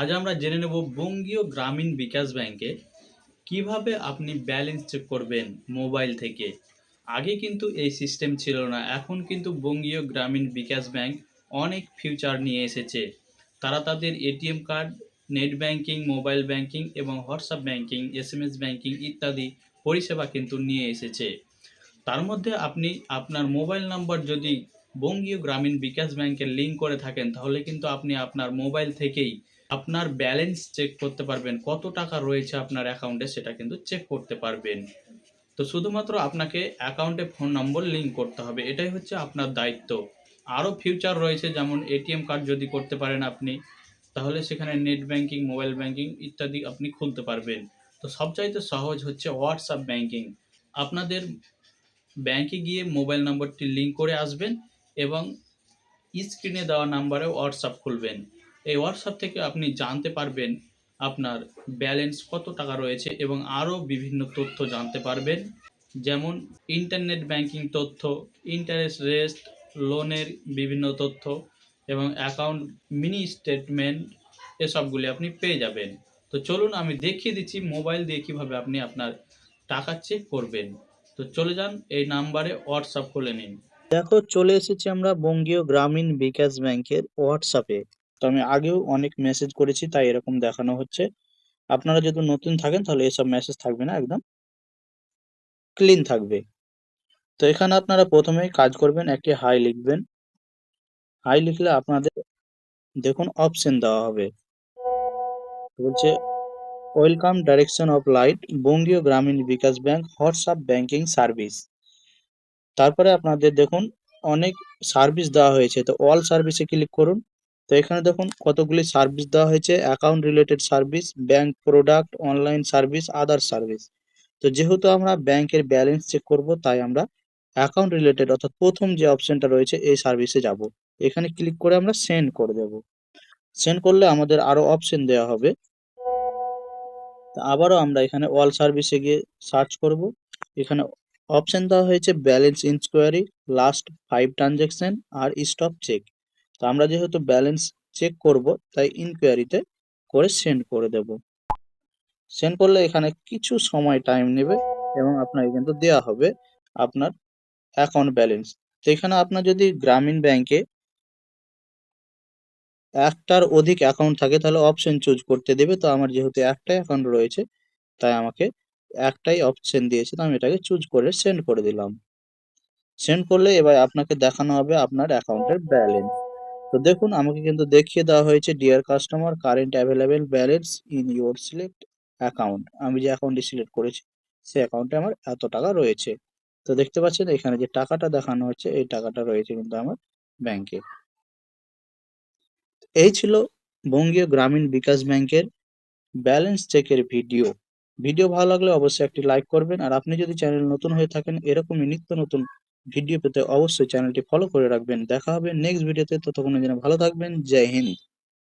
আজ আমরা জেনে নেব বঙ্গীয় গ্রামীণ বিকাশ ব্যাংকে কীভাবে আপনি ব্যালেন্স চেক করবেন মোবাইল থেকে। আগে কিন্তু এই সিস্টেম ছিল না, এখন কিন্তু বঙ্গীয় গ্রামীণ বিকাশ ব্যাংক অনেক ফিউচার নিয়ে এসেছে। তারা তাদের ATM card, net banking, mobile banking এবং হোয়াটসঅ্যাপ ব্যাংকিং এসএমএস ব্যাংকিং ইত্যাদি পরিষেবা কিন্তু নিয়ে এসেছে। তার মধ্যে আপনি আপনার মোবাইল নাম্বার যদি বঙ্গীয় গ্রামীণ বিকাশ ব্যাংকের লিঙ্ক করে থাকেন, তাহলে কিন্তু আপনি আপনার মোবাইল থেকেই আপনার ব্যালেন্স চেক করতে পারবেন। কত টাকা রয়েছে আপনার অ্যাকাউন্টে সেটা কিন্তু চেক করতে পারবেন। তো শুধুমাত্র আপনাকে অ্যাকাউন্টে ফোন নম্বর লিঙ্ক করতে হবে। এটাই হচ্ছে আপনার দায়িত্ব। আরও ফিউচার রয়েছে, যেমন এটিএম কার্ড যদি করতে পারেন আপনি, তাহলে সেখানে নেট ব্যাংকিং মোবাইল ব্যাংকিং ইত্যাদি আপনি খুলতে পারবেন। তো সবচাইতে সহজ হচ্ছে হোয়াটসঅ্যাপ ব্যাংকিং আপনাদের ব্যাংকে গিয়ে মোবাইল নম্বরটি লিঙ্ক করে আসবেন এবং স্ক্রিনে দেওয়া নাম্বারে হোয়াটসঅ্যাপ খুলবেন। এই হোয়াটসঅ্যাপ থেকে আপনি জানতে পারবেন আপনার ব্যালেন্স কত টাকা রয়েছে এবং আরও বিভিন্ন তথ্য জানতে পারবেন। যেমন ইন্টারনেট ব্যাংকিং তথ্য ইন্টারেস্ট রেস্ট লোনের বিভিন্ন তথ্য এবং অ্যাকাউন্ট মিনি স্টেটমেন্ট এসবগুলি আপনি পেয়ে যাবেন। তো চলুন আমি দেখিয়ে দিচ্ছি মোবাইল দিয়ে কীভাবে আপনি আপনার টাকা চেক করবেন। তো চলে যান, এই নাম্বারে হোয়াটসঅ্যাপ খুলে নিন। দেখো, চলে এসেছি আমরা বঙ্গীয় গ্রামীণ বিকাশ ব্যাংকের হোয়াটসঅ্যাপে তো আমি আগেও অনেক মেসেজ করেছি, তাই এরকম দেখানো হচ্ছে। আপনারা যদি নতুন থাকেন, তাহলে এসব মেসেজ থাকবে না একদম। ক্লিন থাকবে। তো এখানে আপনারা প্রথমেই কাজ করবেন, একটি হাই লিখবেন। হাই লিখলে আপনাদের, দেখুন অপশন দেওয়া হবে। বলছে welcome direction of light Bangiya Gramin Vikash bank WhatsApp banking service তারপরে আপনাদের দেখুন, অনেক সার্ভিস দেওয়া হয়েছে। তো অল সার্ভিসে ক্লিক করুন। তো এখানে দেখুন কতগুলি সার্ভিস দেওয়া হয়েছে। Account related service bank product online service other service তো যেহেতু আমরা ব্যাংকের ব্যালেন্স চেক করব, তাই আমরা অ্যাকাউন্ট রিলেটেড অর্থাৎ প্রথম যে অপশনটা রয়েছে, এই সার্ভিসে যাব। এখানে ক্লিক করে আমরা সেন্ড করে দেব। সেন্ড করলে আমাদের আরও অপশন দেওয়া হবে। আবারও আমরা এখানে অল সার্ভিসে গিয়ে সার্চ করব। এখানে অপশন দেওয়া হয়েছে balance enquiry last five transaction আর স্টপ চেক আমরা যেহেতু ব্যালেন্স চেক করব, তাই ইনকোয়ারিতে করে সেন্ড করে দেব। সেন্ড করলে এখানে কিছু সময় টাইম নেবে এবং আপনাকে কিন্তু দেওয়া হবে আপনার অ্যাকাউন্ট ব্যালেন্স তো এখানে আপনার যদি গ্রামীণ ব্যাংকে একটার অধিক অ্যাকাউন্ট থাকে, তাহলে অপশন চুজ করতে দেবে। তো আমার যেহেতু একটাই অ্যাকাউন্ট রয়েছে, তাই আমাকে একটাই অপশন দিয়েছে, তো আমি এটাকে চুজ করে সেন্ড করে দিলাম। সেন্ড করলে এবার আপনাকে দেখানো হবে আপনার অ্যাকাউন্টের ব্যালেন্স তো দেখুন, আমাকে কিন্তু দেখিয়ে দেওয়া হয়েছে dear customer current available balance in your select account আমি যে অ্যাকাউন্টটি সিলেক্ট করেছি, সেই অ্যাকাউন্টে আমার এত টাকা রয়েছে। তো দেখতে পাচ্ছেন, এখানে যে টাকাটা দেখানো হচ্ছে, এই টাকাটা রয়েছে কিন্তু আমার ব্যাংকে এই ছিল বঙ্গীয় গ্রামীণ বিকাশ ব্যাংকের ব্যালেন্স চেকের ভিডিও ভিডিও ভালো লাগলে অবশ্যই একটি লাইক করবেন। আর আপনি যদি চ্যানেল নতুন হয়ে থাকেন, এরকমই নিত্য নতুন ভিডিও পেতে অবশ্যই চ্যানেলটি ফলো করে রাখবেন। দেখা হবে নেক্সট ভিডিওতে ততক্ষণের জন্য ভালো থাকবেন। জয় হিন্দ।